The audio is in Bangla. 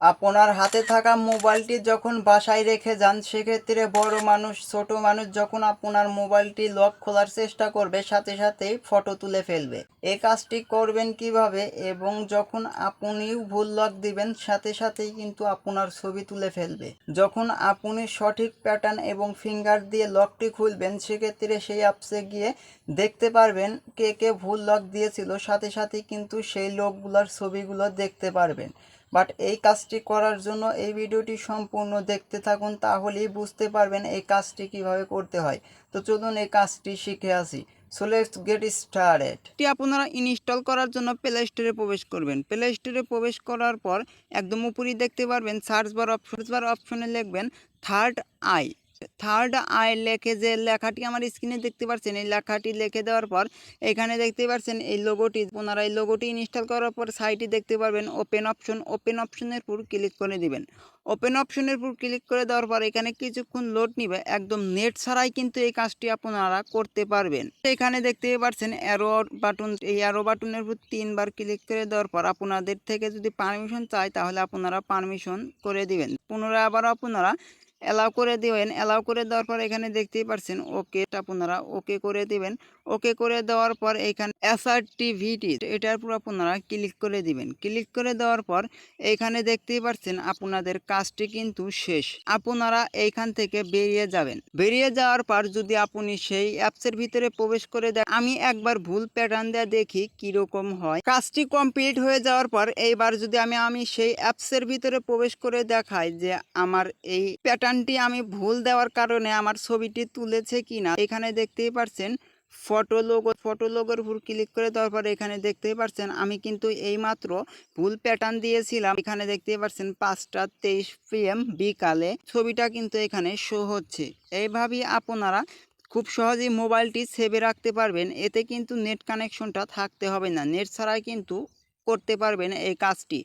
আপনার হাতে থাকা মোবাইলটি যখন বাসায় রেখে যান, সেক্ষেত্রে বড় মানুষ, ছোট মানুষ যখন আপনার মোবাইলটি লক খোলার চেষ্টা করবে, সাথে সাথেই ফটো তুলে ফেলবে। এই কাজটি করবেন কীভাবে? এবং যখন আপনিও ভুল লক দিবেন, সাথে সাথেই কিন্তু আপনার ছবি তুলে ফেলবে। যখন আপনি সঠিক প্যাটার্ন এবং ফিঙ্গার দিয়ে লকটি খুলবেন, সেক্ষেত্রে সেই অ্যাপসে গিয়ে দেখতে পারবেন কে কে ভুল লক দিয়েছিল। সাথে সাথেই কিন্তু সেই লোকগুলোর ছবিগুলো দেখতে পারবেন। বাট এই কাজটি করার জন্য এই ভিডিওটি সম্পূর্ণ দেখতে থাকুন, তাহলেই বুঝতে পারবেন এই কাজটি কীভাবে করতে হয়। তো চলুন এই কাজটি শিখে আসি। সো লেটস গেট স্টার্টেড এটি আপনারা ইনস্টল করার জন্য প্লে স্টোরে প্রবেশ করবেন। প্লে স্টোরে প্রবেশ করার পর একদম উপরেই দেখতে পারবেন সার্চ বার অপশন বার অপশনে লিখবেন থার্ড আই থার্ড আই লেখে যে লেখাটি আমার স্ক্রিনে দেখতে পাচ্ছেন এই লেখাটি লিখে দেওয়ার পর এখানে দেখতে পাচ্ছেন এই লোগোটি পুনরায় এই লোগোটি ইনস্টল করার পর সাইটে দেখতে পারবেন ওপেন অপশন ওপেন অপশনের উপর ক্লিক করে দিবেন। ওপেন অপশনের উপর ক্লিক করে দেওয়ার পর এখানে কিছুক্ষণ লোড নিবে, একদম নেট ছাড়াই কিন্তু এই কাজটি আপনারা করতে পারবেন। এখানে দেখতে পাচ্ছেন অ্যারো বাটন এই অ্যারো বাটনের উপর তিনবার ক্লিক করে দেওয়ার পর আপনাদের থেকে যদি পারমিশন চাই তাহলে আপনারা পারমিশন করে দিবেন। পুনরায় আবার আপনারা অ্যালাউ করে দেবেন। অ্যালাউ করে দেওয়ার পর এখানে দেখতেই পাচ্ছেন ওকে আপনারা ওকে করে দিবেন। ওকে করে দেওয়ার পর এখানে এসআরটিভিটি এটার উপর আপনারা ক্লিক করে দিবেন। ক্লিক করে দেওয়ার পর এখানে দেখতেই পাচ্ছেন আপনাদের কাজটি কিন্তু শেষ। আপনারা এইখান থেকে বেরিয়ে যাবেন। বেরিয়ে যাওয়ার পর যদি আপনি সেই অ্যাপসের ভিতরে প্রবেশ করে দেন, আমি একবার ভুল প্যাটার্ন দেওয়া দেখি কীরকম হয়। কাজটি কমপ্লিট হয়ে যাওয়ার পর এইবার যদি আমি আমি সেই অ্যাপসের ভিতরে প্রবেশ করে দেখাই যে আমার এই প্যাটার্নটি আমি ভুল দেওয়ার কারণে আমার ছবিটি তুলেছে কিনা, এখানে দেখতেই পাচ্ছেন ফটো লোগো ফটো লোগোর উপর ক্লিক করে দেওয়ার পরে এখানে দেখতেই পাচ্ছেন আমি কিন্তু এইমাত্র ভুল প্যাটার্ন দিয়েছিলাম, এখানে দেখতেই পাচ্ছেন পাঁচটা তেইশ পিএম বিকালে ছবিটা কিন্তু এখানে শো হচ্ছে। এইভাবেই আপনারা খুব সহজেই মোবাইলটি সেভে রাখতে পারবেন, এতে কিন্তু নেট কানেকশনটা থাকতে হবে না নেট ছাড়াই কিন্তু করতে পারবেন এই কাজটি।